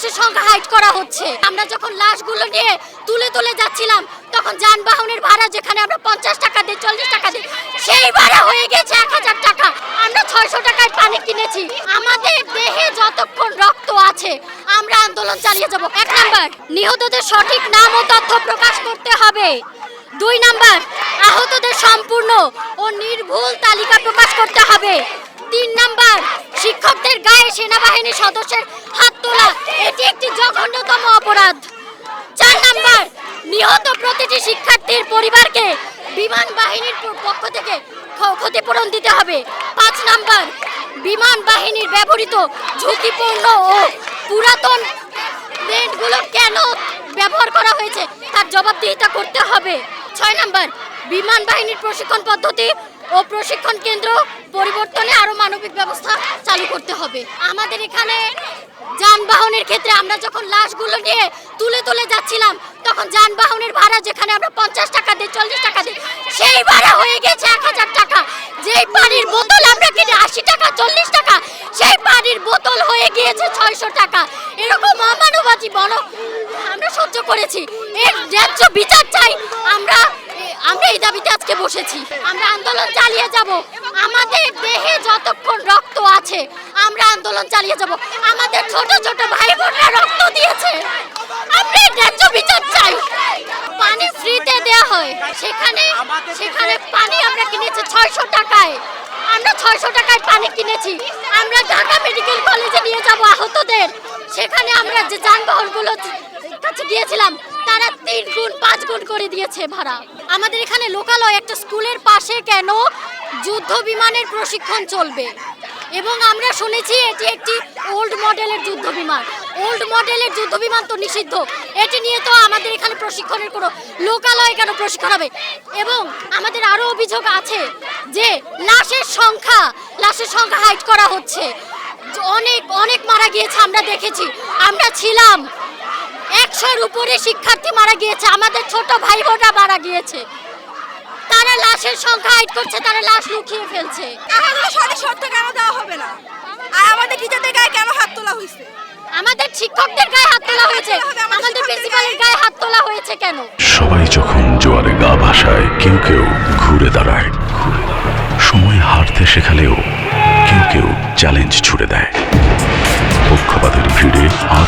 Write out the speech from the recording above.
লাশের সংখ্যা হাইট করা হচ্ছে। আমরা যখন লাশগুলো নিয়ে তুলে তুলে যাচ্ছিলাম, তখন যানবাহনের ভাড়া যেখানে আমরা পঞ্চাশ টাকা দিই, চল্লিশ টাকা দিই, সেই ভাড়া হয়ে গেছে এক হাজার টাকা। আমরা ছয়শো টাকায় পানি কিনেছি। আমাদের দেহে যতক্ষণ রক্ত আছে, আমরা আন্দোলন চালিয়ে যাব। এক নাম্বার, নিহতদের সঠিক নাম ও তথ্য প্রকাশ করতে হবে। দুই নাম্বার, আহতদের সম্পূর্ণ ও নির্ভুল তালিকা প্রকাশ করতে হবে। তিন নাম্বার, শিক্ষকদের গায়ে সেনাবাহিনী সদস্যের হাত তোলা এটি একটি জঘন্যতম অপরাধ চার নাম্বার নিহত প্রতিটি শিক্ষার্থীর পরিবারকে বিমান বাহিনীর পক্ষ থেকে ক্ষতিপূরণ দিতে হবে। পাঁচ নাম্বার, বিমান বাহিনীর ব্যবহৃত ঝুঁকিপূর্ণ ও পুরাতন প্লেনগুলো কেন ব্যবহার করা হয়েছে তার জবাবদিহিতা করতে হবে। ছয় নাম্বার, বিমান বাহিনীর প্রশিক্ষণ পদ্ধতি ও প্রশিক্ষণ কেন্দ্র পরিবর্তনে আরও মানবিক ব্যবস্থা চালু করতে হবে। আমাদের এখানে যানবাহনের ক্ষেত্রে আমরা যখন লাশগুলো নিয়ে তুলে তুলে যাচ্ছিলাম, তখন যানবাহনের ভাড়া যেখানে আমরা পঞ্চাশ টাকা দিই, চল্লিশ টাকা দিই, সেই ভাড়া হয়ে গেছে এক হাজার টাকা। যেই পানির বোতল আমরা কিনে, আশি টাকা, চল্লিশ টাকা, সেই পানির বোতল হয়ে গিয়েছে ছয়শো টাকা। এরকম অমানবাজি, বল। আমরা সহ্য করেছি। এর ন্যায্য বিচার চাই। আমরা আমরা এই দাবিতে আজকে বসেছি। আমরা আন্দোলন চালিয়ে যাব। আমাদের দেহে যতক্ষণ রক্ত আছে, আমরা আন্দোলন চালিয়ে যাব। আমাদের ছোট ছোট ভাই বোনরা রক্ত দিয়েছে। আমরা ন্যায্য বিচার চাই। পানি ফ্রিতে দেয়া হয়। সেখানে সেখানে পানি আমরা কিনেছি ছয়শো টাকায়। আমরা ছয়শো টাকায় পানি কিনেছি। আমরা ঢাকা মেডিকেল কলেজে নিয়ে যাব আহতদের। সেখানে আমরা যে যানবাহনগুলো কাছে গিয়েছিলাম তারা তিন গুণ, পাঁচ গুণ করে দিয়েছে ভাড়া। আমাদের এখানে লোকালয় একটা স্কুলের পাশে কেন যুদ্ধ বিমানের প্রশিক্ষণ চলবে? এবং আমরা শুনেছি এটি একটি ওল্ড মডেলের যুদ্ধ বিমান। ওল্ড মডেলের যুদ্ধ বিমান তো নিষিদ্ধ। এটি নিয়ে তো আমাদের এখানে প্রশিক্ষণের কোনো লোকালয় কেন প্রশিক্ষণ হবে? এবং আমাদের আরও অভিযোগ আছে যে লাশের সংখ্যা লাশের সংখ্যা হাইট করা হচ্ছে। অনেক অনেক মারা গিয়েছে, আমরা দেখেছি। আমরা ছিলাম একশোর উপরে শিক্ষার্থী মারা গিয়েছে আমাদের ছোট ভাই বোনরা মারা গিয়েছে। তারা লাশের সংখ্যা হাইট করছে তারা লাশ লুকিয়ে ফেলছে। আমাদের সঠিক শর্ত কেন দেওয়া হবে না? আর আমাদের টিচারদের গায়ে কেন হাত তোলা হয়েছে? আমাদের শিক্ষকদের গায়ে হাত তোলা হয়েছে। আমাদের প্রিন্সিপালের গায়ে হাত তোলা হয়েছে কেন? সবাই যখন জোয়ারে গা ভাসায় কেউ কেউ ঘুরে দাঁড়ায়। সময় হারতে শেখালেও কেউ কেউ চ্যালেঞ্জ ছুড়ে দেয়। পক্ষপাতের ভিড়ে আজ